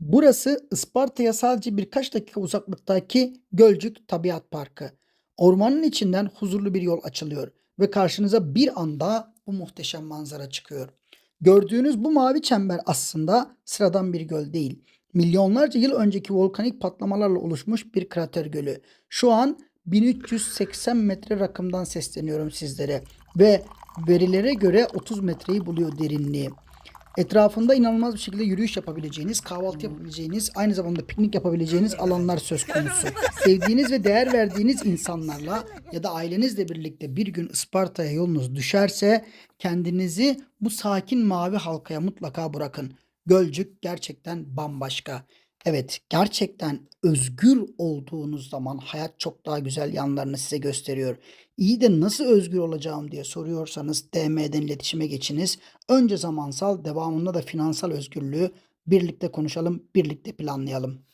Burası Isparta'ya sadece birkaç dakika uzaklıktaki Gölcük Tabiat Parkı. Ormanın içinden huzurlu bir yol açılıyor ve karşınıza bir anda bu muhteşem manzara çıkıyor. Gördüğünüz bu mavi çember aslında sıradan bir göl değil. Milyonlarca yıl önceki volkanik patlamalarla oluşmuş bir krater gölü. Şu an 1380 metre rakımdan sesleniyorum sizlere ve verilere göre 30 metreyi buluyor derinliği. Etrafında inanılmaz bir şekilde yürüyüş yapabileceğiniz, kahvaltı yapabileceğiniz, aynı zamanda piknik yapabileceğiniz alanlar söz konusu. Sevdiğiniz ve değer verdiğiniz insanlarla ya da ailenizle birlikte bir gün Isparta'ya yolunuz düşerse kendinizi bu sakin mavi halkaya mutlaka bırakın. Gölcük gerçekten bambaşka. Evet, gerçekten özgür olduğunuz zaman hayat çok daha güzel yanlarını size gösteriyor. İyi de nasıl özgür olacağım diye soruyorsanız DM'den iletişime geçiniz. Önce zamansal, devamında da finansal özgürlüğü birlikte konuşalım, birlikte planlayalım.